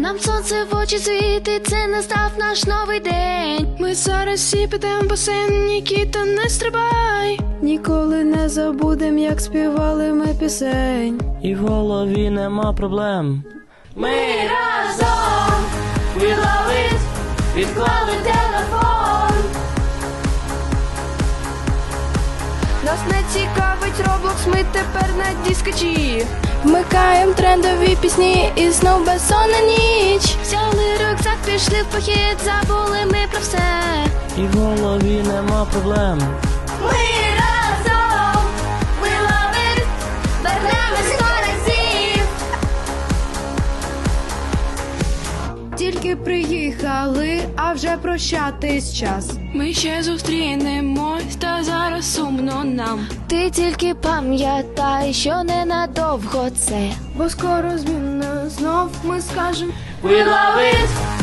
Нам сонце в очі світить, це настав наш новий день. Ми зараз всі підемо в басейн, Нікіта, не стрибай. Ніколи не забудем, як співали ми пісень. І в голові нема проблем. Ми разом We love it Відклали телефон Нас не цікавить Роблокс, ми тепер на дискачі. Вмикаєм трендові пісні і знов безсонна ніч. Взяли рюкзак, пішли в похід, забули ми про все. І в голові нема проблем. Ми Тільки приїхали, а вже прощатись час. Ми ще зустрінемось, та зараз сумно нам. Ти тільки пам'ятай, що ненадовго це Бо скоро змінно знов ми скажем We love it